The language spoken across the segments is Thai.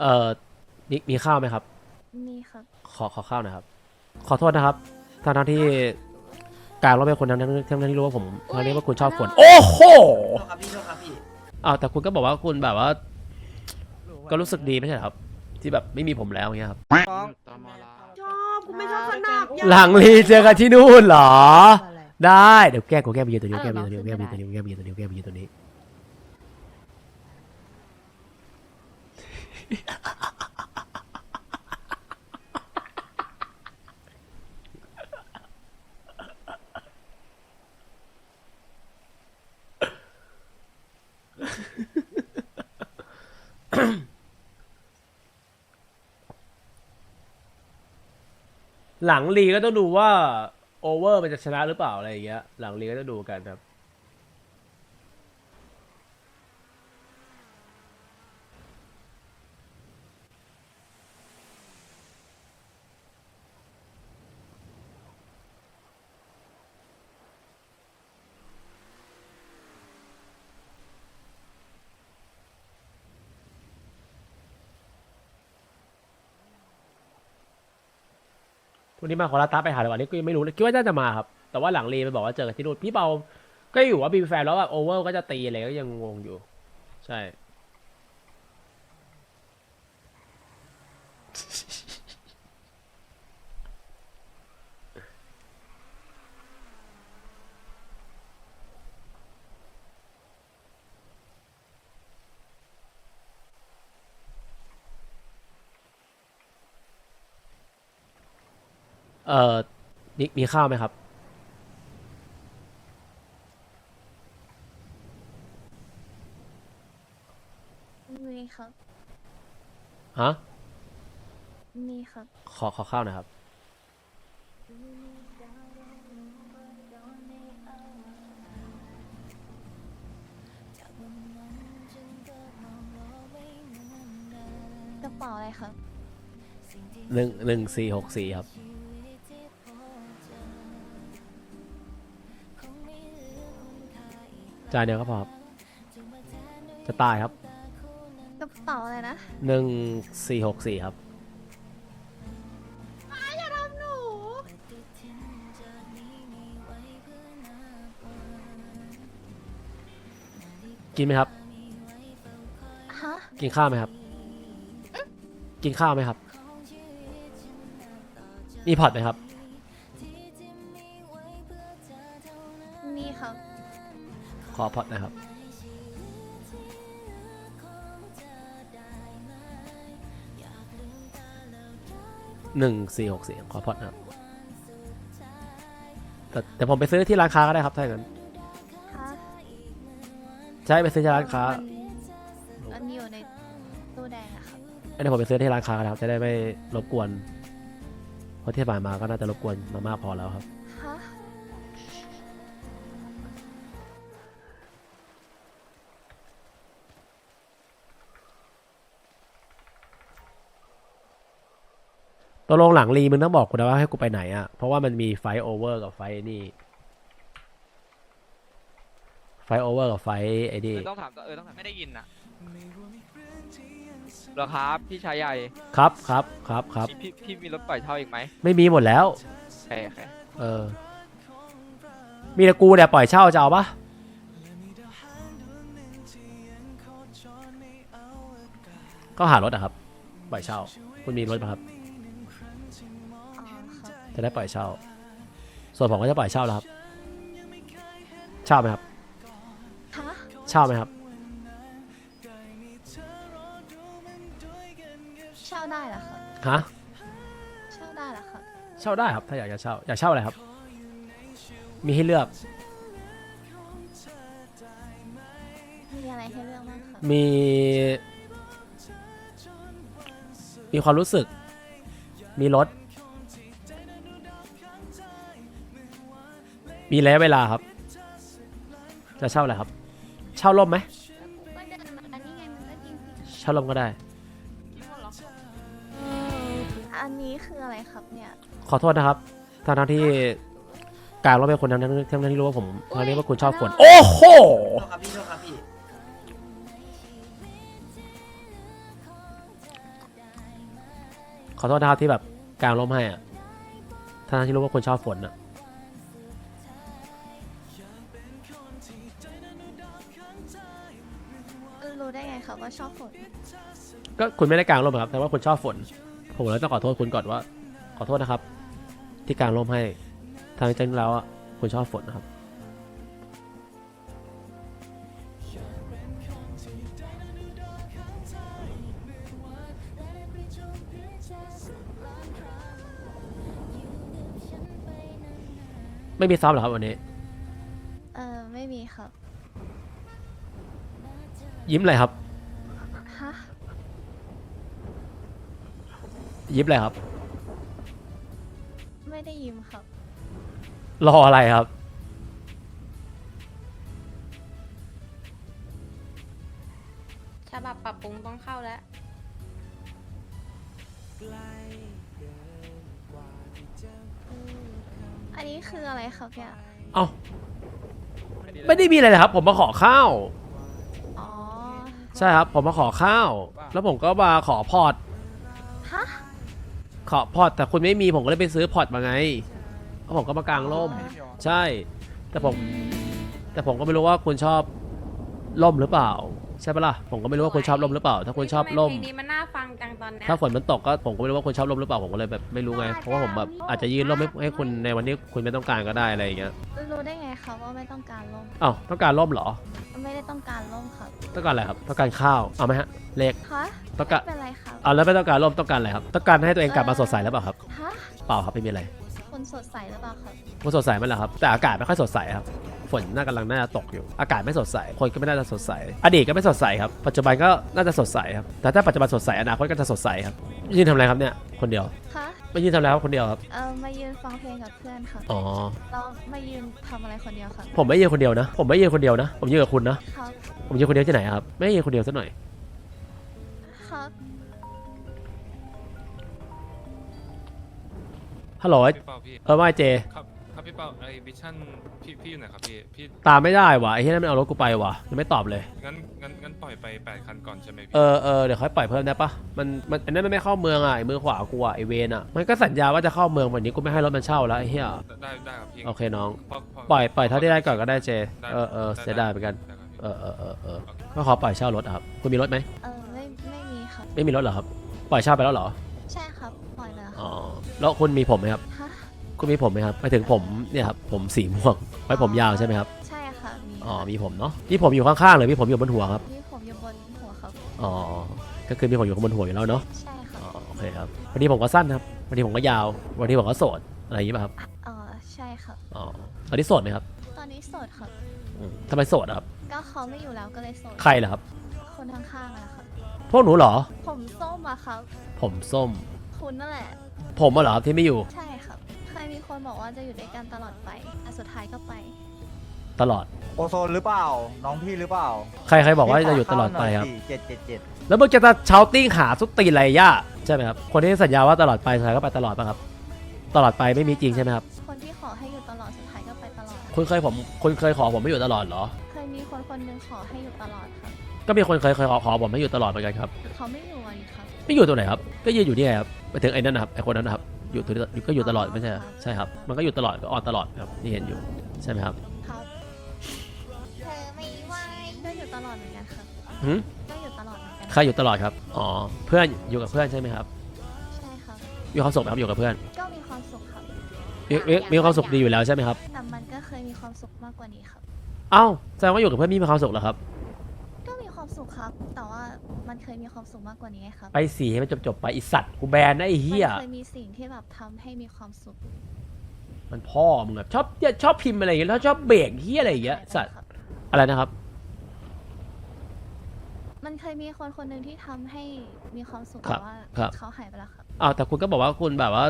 เอ่อมีมีข้าวไหมครับมีครับ ขอขอข้าวหน่อยครับ ขอโทษนะครับทั้งทั้งที่กลารเราเป็นคนทั้งทั้งทั้งทั้งที่รู้ว่าผมทั้งที่ว่าคุณชอบคนโอ้โหโทษครับพี่โทษครับพี่อ้าวแต่คุณก็บอกว่าคุณแบบว่า ก็รู้สึกดีไม่ใช่เหรอครับ ที่แบบไม่มีผมแล้วอย่างเงี้ยครับชอบกูไม่ชอบสนับอย่าหลังรีเจอกันที่นู่นเหรอ ได้เดี๋ยวแก้กูแก้ไปยืนตัวนี้แก้ไปยืนตัวนี้แก้ไปยืนตัวนี้แก้ไปยืนตัวนี้แก้ไปยืนตัวนี้ หลังลีก็ต้องดูว่า โอเวอร์มันจะชนะหรือเปล่าอะไรอย่างเงี้ย หลังลีก็ต้องดูกันครับ พรุ่งนี้มาขอลาตาไปหาเลยวันนี้ก็ยังไม่รู้เลยคิดว่าน่าจะมาครับ แต่ว่าหลังรีมันบอกว่าเจอกันที่นู่นพี่เปาก็อยู่ว่ามีแฟนแล้วแบบโอเวอร์ก็จะตีอะไรก็ยังงงอยู่ ใช่ เอ่อมีมีข้าวไหมครับ มีครับ ฮะ มีครับ ขอขอข้าวหน่อยครับ กระเป๋าอะไรครับ หนึ่งหนึ่งสี่หกสี่ครับ จานเดียวก็พอครับ จะตายครับกระเป๋าอะไรนะหนึ่งสี่หกสี่ครับ อย่าทำหนู กินไหมครับ ฮะ กินข้าวไหมครับ กินข้าวไหมครับ มีพอร์ตไหมครับ มีครับ ขอพอร์ตนะครับ หนึ่งสี่หกสี่ขอพอร์ตนะครับ แต่แต่ผมไปซื้อที่ร้านค้าก็ได้ครับถ้าอย่างนั้นฮะใช่ไปซื้อที่ร้านค้า มันมันอยู่ในตู้แดงอะครับเดี๋ยวผมไปซื้อที่ร้านค้านะครับ จะได้ไม่รบกวน เพราะที่ผ่านมาก็น่าจะรบกวนมามากพอแล้วครับ ตกลงหลังรีมึงต้องบอกกูนะว่าให้กูไปไหนอะ เพราะว่ามันมีไฟโอเวอร์กับไฟนี่ ไฟโอเวอร์กับไฟไอ้นี่ เออต้องถามเออต้องถามไม่ได้ยินนะเหรอครับพี่ชายใหญ่ครับครับครับครับ พี่พี่พี่มีรถปล่อยเช่าอีกไหมไม่มีหมดแล้ว โอเคโอเคเออ มีแต่กูเนี่ยปล่อยเช่าจะเอาปะก็หารถอะครับ ปล่อยเช่า คุณมีรถปะครับอ๋อครับ จะได้ปล่อยเช่า ส่วนผมก็จะปล่อยเช่าแล้วครับ เช่าไหมครับ ฮะเช่าไหมครับ เช่าได้เหรอครับฮะ เช่าได้เหรอครับเช่าได้ครับ ถ้าอยากจะเช่า อยากเช่าอะไรครับ มีให้เลือก มีอะไรให้เลือกบ้างครับมี มีความรู้สึก มีรถ มีระยะเวลาครับ จะเช่าอะไรครับ เช่าร่มไหมก็เดินมาอันนี้ไงมันก็กินสิเช่าร่มก็ได้ อันนี้คืออะไรครับเนี่ยขอโทษนะครับทั้งทั้งที่กลารเราเป็นคนทั้งทั้งทั้งทั้งที่รู้ว่าผมทั้งที่ว่าคุณชอบคนโอ้โหโทษครับพี่โทษครับพี่ขอโทษนะครับที่แบบกลางร่มให้อะทั้งที่รู้ว่าคนชอบฝนอะ รู้ได้ไงครับว่าชอบฝนก็คุณไม่ได้กลางร่มอะครับแต่ว่าคุณชอบฝน ผมเลยต้องขอโทษคุณก่อนว่า ขอโทษนะครับ ที่กลางร่มให้ทางจริงแล้วอะคุณชอบฝนนะครับ ไม่มีซ้อมเหรอครับวันนี้ เออไม่มีครับ ยิ้มเลยครับ ฮะยิ้มเลยครับ ไม่ได้ยิ้มครับ รออะไรครับ ฉบับปรับปรุงต้องเข้าแล้ว อันนี้คืออะไรครับเนี่ย เอ้า ไม่ได้มีอะไรเลยครับ ผมมาขอข้าวอ๋อ ใช่ครับ ผมมาขอข้าว แล้วผมก็มาขอพอร์ตฮะขอพอร์ตแต่คุณไม่มีผมก็เลยไปซื้อพอร์ตมาไงแล้วผมก็มากางร่ม ใช่ แต่ผม แต่ผมก็ไม่รู้ว่าคุณชอบร่มหรือเปล่า ใช่ปะล่ะผมก็ไม่รู้ว่าคุณชอบร่มหรือเปล่า ถ้าคุณชอบร่ม เพลงนี้มันน่าฟังจังตอนเนี้ยถ้าฝนมันตกก็ผมก็ไม่รู้ว่าคุณชอบร่มหรือเปล่าผมก็เลยแบบไม่รู้ไงเพราะว่าผมแบบอาจจะยืนร่มให้ให้คุณในวันที่คุณไม่ต้องการก็ได้อะไรอย่างเงี้ยรู้ได้ไงครับว่าไม่ต้องการร่มอ้าวต้องการร่มเหรอ ไม่ได้ต้องการร่มครับต้องการอะไรครับ ต้องการข้าวเอาไหมฮะเลขฮะต้องการไม่เป็นไรครับเอาแล้วไม่ต้องการร่มต้องการอะไรครับต้องการให้ตัวเองกลับมาสดใสหรือเปล่าครับฮะเปล่าครับไม่มีอะไรคนสดใสหรือเปล่าครับมันสดใสไหมล่ะครับแต่อากาศไม่ค่อยสดใสครับ ฝนน่ากำลังน่าจะตกอยู่ อากาศไม่สดใส คนก็ไม่น่าจะสดใส อดีตก็ไม่สดใสครับ ปัจจุบันก็น่าจะสดใสครับ แต่ถ้าปัจจุบันสดใสอนาคตก็จะสดใสครับ ยืนทำอะไรครับเนี่ย คนเดียวฮะไม่ยืนทำอะไรครับคนเดียวครับ เออมายืนฟังเพลงกับเพื่อนครับอ๋อ เรามายืนทำอะไรคนเดียวครับผมไม่ยืนคนเดียวนะ ผมไม่ยืนคนเดียวนะ ผมยืนกับคุณนะ ครับผมยืนคนเดียวที่ไหนครับ ไม่ยืนคนเดียวสักหน่อย ครับฮัลโหล พี่เปาพี่ เออไม่เจ ครับครับ พี่เปาไอวิชั่นพี่พี่อยู่ไหนครับพี่พี่ตามไม่ได้ว่ะไอ้ที่นั่นมันเอารถกูไปว่ะยังไม่ตอบเลย งั้นงั้นงั้นปล่อยไปแปดคันก่อนใช่ไหมพี่เออเออเดี๋ยวค่อยปล่อยเพิ่มได้ปะมันมันอันนั้นมันไม่เข้าเมืองอะไอ้มือขวากูอะไอ้เวนอะมันก็สัญญาว่าจะเข้าเมืองวันนี้กูไม่ให้รถมันเช่าแล้วไอ้เหี้ยได้ได้ครับพี่โอเคน้องพอพอปล่อยปล่อยเท่าที่ได้ก่อนก็ได้เจ ได้เออเออได้เสียดายเหมือนกัน ได้ครับพี่เออเออเออเออก็ขอปล่อยเช่ารถอะครับคุณมีรถไหมเออไม่ไม่มีครับ ไม่มีรถเหรอครับ ปล่อยเช่าไปแล้วเหรอใช่ครับปล่อยเลยคอ๋รับอแล้วคุณมีผมไหมครับฮะ คุณมีผมไหมครับไปถึงผมเนี่ยครับผมสีม่วงไว้ผมยาวใช่ไหมครับใช่ค่ะมีอ๋อมีผมเนาะนี่ผมอยู่ข้างๆเลยพี่ผมอยู่บนหัวครับมีผมอยู่บนหัวครับอ๋อก็คือมีผมอยู่บนหัวอยู่แล้วเนาะใช่ครัอ๋บอโอเคครับวันนี้ผมก็สั้นครับวันนี้ผมก็ยาว วันนี้ผมก็โสดอะไรอย่างงี้ป่ะครับเออใช่ครับอ๋อตอนนี้โสดไหมครับ ตอนนี้โสดครับอืมทำไมโสดอะครับ ก็เขาไม่อยู่แล้วก็เลยโสดใครเหรอครับ คนข้างๆอะนะครับพวกหนูเหรอ ผมส้มอะครับ ผมส้มคุณนั่นแหละ ผมอะเหรอครับที่ไม่อยู่ ใช่ ครับเคยมีคนบอกว่าจะอยู่ด้วยกันตลอดไปแต่สุดท้ายก็ไป ตลอด โอโซนหรือเปล่า น้องพี่หรือเปล่าใครใครบอกว่าจะอยู่ตลอดไปครับ เจ็ดเจ็ดเจ็ดแล้วมึงจะจะเชาติ้งหาสุดตีนอะไรย่าใช่ไหมครับ คนที่สัญญาว่าตลอดไปสุดท้ายก็ไปตลอดป่ะครับ ตลอดไปไม่มีจริงใช่ไหมครับ คนที่ขอให้อยู่ตลอดสุดท้ายก็ไปตลอด คุณเคยผมคุณเคยขอผมไม่อยู่ตลอดเหรอ เคยมีคนคนหนึงขอให้อยู่ตลอดครับก็มีคนเคยเคยขอขอผมไม่อยู่ตลอดเหมือนกันครับ เขาไม่อยู่อะดิครับ ไม่อยู่ตัวไหนครับ ก็ยืนอยู่นี่ไงครับไปถึงไอ้นั่นนะครับไอ้คนนั้นนะครับ อยู่ตัวนี้ก็อยู่ตลอดไม่ใช่เหรอใช่ครับ มันก็อยู่ตลอดก็ออนตลอดครับนี่เห็นอยู่ใช่ไหมครับครับเธอไม่ไหวก็อยู่ตลอดเหมือนกันครับหืมก็อยู่ตลอดเหมือนกันใครอยู่ตลอดครับอ๋อเพื่อนอยู่กับเพื่อนใช่ไหมครับใช่ครับมีความสุขไหมครับอยู่กับเพื่อนก็มีความสุขครับมีมีมีความสุขดีอยู่แล้วใช่ไหมครับแต่มันก็เคยมีความสุขมากกว่านี้ครับ เอ้าแสดงว่าอยู่กับเพื่อนมีความสุขเหรอครับ ก็มีความสุขครับ แต่ว่า มันเคยมีความสุขมากกว่านี้ไงครับ ไปสีให้มันจบๆไปอีสัตว์กูแบนนะไอ้เหี้ยมันเคยมีสิ่งที่แบบทำให้มีความสุขมันพ่อมึงแบบชอบเนี่ยชอบพิมพ์อะไรอย่างเงี้ยแล้วชอบเบรกเฮียอะไรอย่างเงี้ยสัตว์ครับ อะไรนะครับ มันเคยมีคนคนหนึ่งที่ทำให้มีความสุขครัแต่บว่าครับ เขาหายไปแล้วครับ อ้าวแต่คุณก็บอกว่าคุณแบบว่า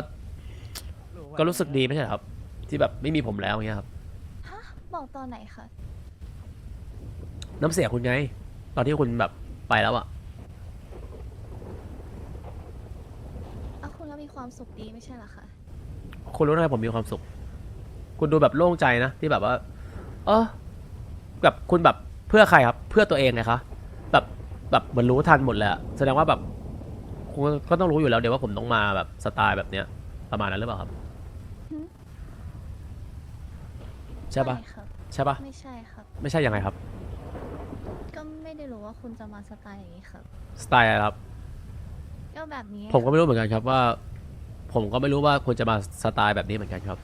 ก็รู้สึกดีไม่ใช่เหรอครับ ที่แบบไม่มีผมแล้วอย่างเงี้ยครับ ฮะ บอกตอนไหนคะ น้ำเสียงคุณไง ตอนที่คุณแบบไปแล้วอะ อ้าวคุณแล้ว มีความสุขดีไม่ใช่เหรอคะ คุณรู้ทำไมผมมีความสุข คุณดูแบบโล่งใจนะที่แบบว่า เออแบบคุณแบบเพื่อใครครับ เพื่อตัวเองไงคะแบบแบบเหมือนรู้ทันหมดเลยอะแสดงว่าแบบคคุณก็ต้องรู้อยู่แล้วเดี๋ยวว่าผมต้องมาแบบสไตล์แบบเนี้ยประมาณนั้นหรือเปล่าครับใช่ปะไม่ครับ ใช่ปะไม่ใช่ครับ ไม่ใช่ยังไงครับ ก็ไม่ได้รู้ว่าคุณจะมาสไตล์อย่างนี้ครับ สไตล์อะไรครับ ก็แบบนี้ผมก็ไม่รู้เหมือนกันครับว่า ผมก็ไม่รู้ว่าคุณจะมาสไตล์แบบนี้เหมือนกันครับ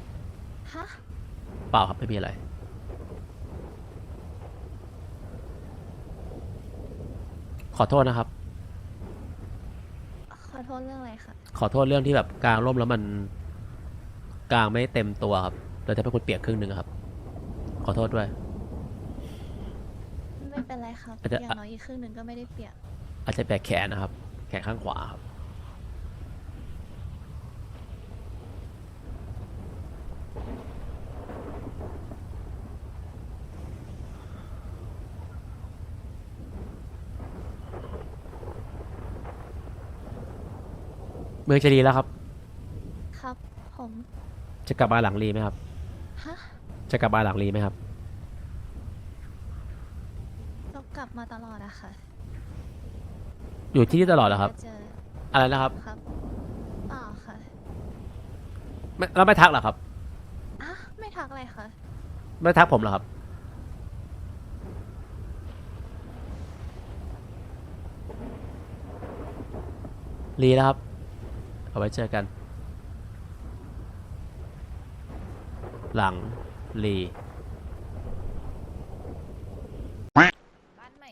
ฮะ เปล่าครับไม่มีอะไร ขอโทษนะครับ ขอโทษเรื่องอะไรคะขอโทษเรื่องที่แบบกลางร่มแล้วมันกลางไม่เต็มตัวครับเลยทำให้คุณเปียกครึ่งหนึ่งอะครับ ขอโทษด้วย ไม่เป็นไรครับ อาจจะ อย่างน้อยอีกครึ่งหนึ่งก็ไม่ได้เปียก อาจจะแบกแขนนะครับ แขนข้างขวาครับ เมืองจะดีแล้วครับ ครับผมจะกลับมาหลังรีไหมครับ ฮะจะกลับมาหลังรีไหมครับ เรากลับมาตลอดอะค่ะอยู่ที่นี่ตลอดเหรอครับ จะเจออะไรนะครับครับเปล่าค่ะไม่แล้วไม่ทักเหรอครับ อะไม่ทักอะไรค่ะ ไม่ทักผมเหรอครับ รีแล้วครับ เอาไว้เจอกัน หลังรีบ้านใหม่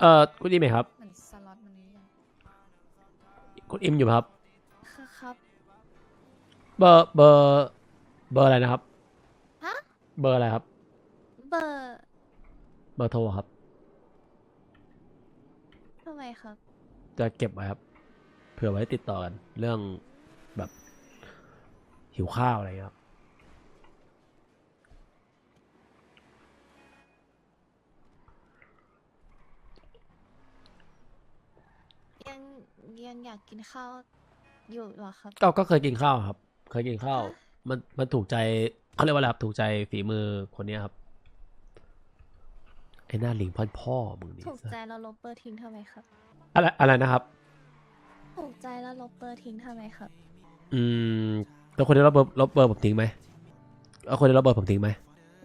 เอ่อคุณอิมไหมครับ เหมือนสล็อตมันนี้ยังคุณอิมอยู่ไหมครับ ค่ะครับ เบอร์เบอร์เบอร์อะไรนะครับฮะ เบอร์อะไรครับ เบอร์เบอร์โทรครับทำไมครับ จะเก็บไว้ครับเผื่อไว้ติดต่อกันเรื่องแบบหิวข้าวอะไรอย่างเงี้ยครับยังยังอยากกินข้าวอยู่เหรอครับก็ก็เคยกินข้าวครับ เคยกินข้าวฮะมันมันถูกใจเขาเรียกว่าอะไรครับถูกใจฝีมือคนเนี้ยครับไอ้หน้าหลิงพ่อพ่อมึงนี่ถูกใจแล้วลบเบอร์ทิ้งทำไมครับ อะไรอะไรนะครับ ถูกใจแล้วลบเบอร์ทิ้งทำไมครับ อืมแล้วคนที่ลบเบอร์ลบเบอร์ผมทิ้งไหมเอาคนที่ลบเบอร์ผมทิ้งไหม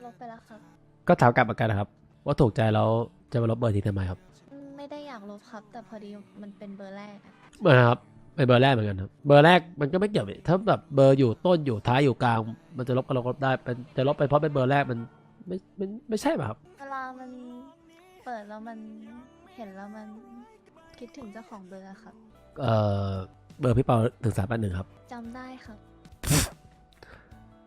ลบไปแล้วครับ ก็ถามกลับเหมือนกันนะครับ ว่าถูกใจแล้วจะมาลบเบอร์ทิ้งทำไมครับอืมไม่ได้อยากลบครับ แต่พอดีมันเป็นเบอร์แรกอะเหมือนกันครับเป็นเบอร์แรกเหมือนกันครับ เบอร์แรกมันก็ไม่เกี่ยวนี่ถ้าแบบเบอร์อยู่ต้นอยู่ท้ายอยู่กลาง มันจะลบก็ลบได้เป็นจะลบไปเพราะเป็นเบอร์แรกมันไม่ไม่ไม่ใช่ป่ะครับ เวลามันเปิดแล้วมันเห็นแล้วมัน คิดถึงเจ้าของเบอร์อะครับ เอ่อ เบอร์พี่เปาถึงสามแปดหนึ่งครับจำได้ครับ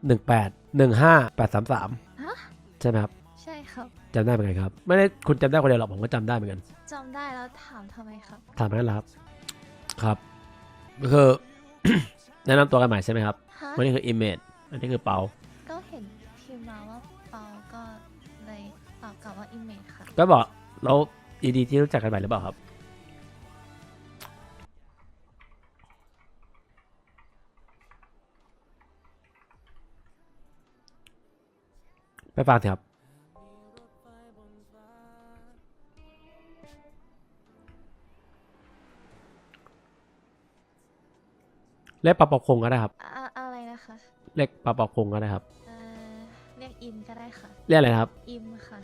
หนึ่งแปดหนึ่งห้าแปดสามสามฮะ ใช่ไหมครับใช่ครับจำได้เหมือนกันครับ ไม่ได้คุณจำได้คนเดียวหรอกผมก็จำได้เหมือนกันจำได้แล้วถามทำไมครับ ถามงั้นเหรอครับ ครับก็คือ แนะนำตัวกันใหม่ใช่ไหมครับฮะวันนี้คืออิมเมจอันนี้คือเปา ก็เห็นพิมพ์มาว่าเปาก็เลยตอบกลับว่าอิมเมจค่ะ ก็บอกเรายินดีที่รู้จักกันใหม่หรือเปล่าครับ ไปฟังสิครับเรียกปลาปอกคงก็ได้ครับอะอะไรนะคะเรียกปลาปอกคงก็ได้ครับเอ่อเรียกอิมก็ได้ค่ะ เรียกอะไรนะครับ อิมค่ะ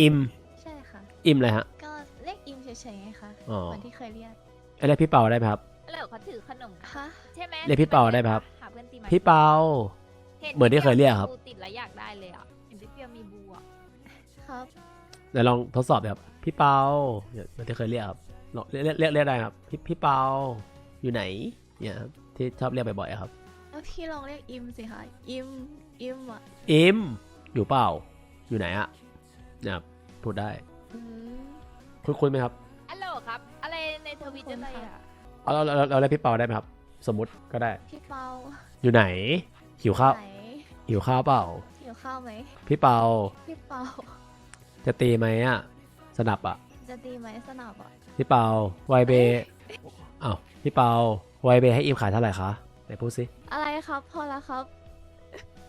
อิม ใช่ค่ะ อิมอะไรฮะ ก็เรียกอิมเฉยๆไงคะอ๋อ เหมือนที่เคยเรียกเอ้ยเรียกพี่เปาได้ไหมครับแล้วเขาถือขนม ฮะใช่ไหมเรียกพี่เปาได้ไหมครับ หาเพื่อนตีมาพี่เปา เหมือนที่เคยเรียกครับบูติดแล้วอยากได้เลยอะ ครับเดี๋ยวลองทดสอบดูครับพี่เปาเนี่ยเหมือนที่เคยเรียกครับลองเรียกเรียกเรียกเรียกได้ครับพี่พี่เปาอยู่ไหนเนี่ยครับที่ชอบเรียกบ่อยๆอะครับ แล้วพี่ลองเรียกอิมสิคะอิมอิมอะอิมอยู่เปล่า อยู่ไหนอะเนี่ยครับพูดได้อืมคุยคุยไหมครับอัลโหลครับ อะไรในทวิตอะไรอะเอาเราเราเราเรียกพี่เปาได้ไหมครับ สมมุติก็ได้ พี่เปาอยู่ไหนหิวข้าวไหนหิวข้าวเปล่าหิวข้าวไหมพี่เปาพี่เปา จะตีไหมอะสนับอะจะตีไหมสนับอะ พี่เปาไวเบอ้าวพี่เปาไวเบให้อิมขายเท่าไหร่คะไหนพูดสิ อะไรครับ พอแล้วครับ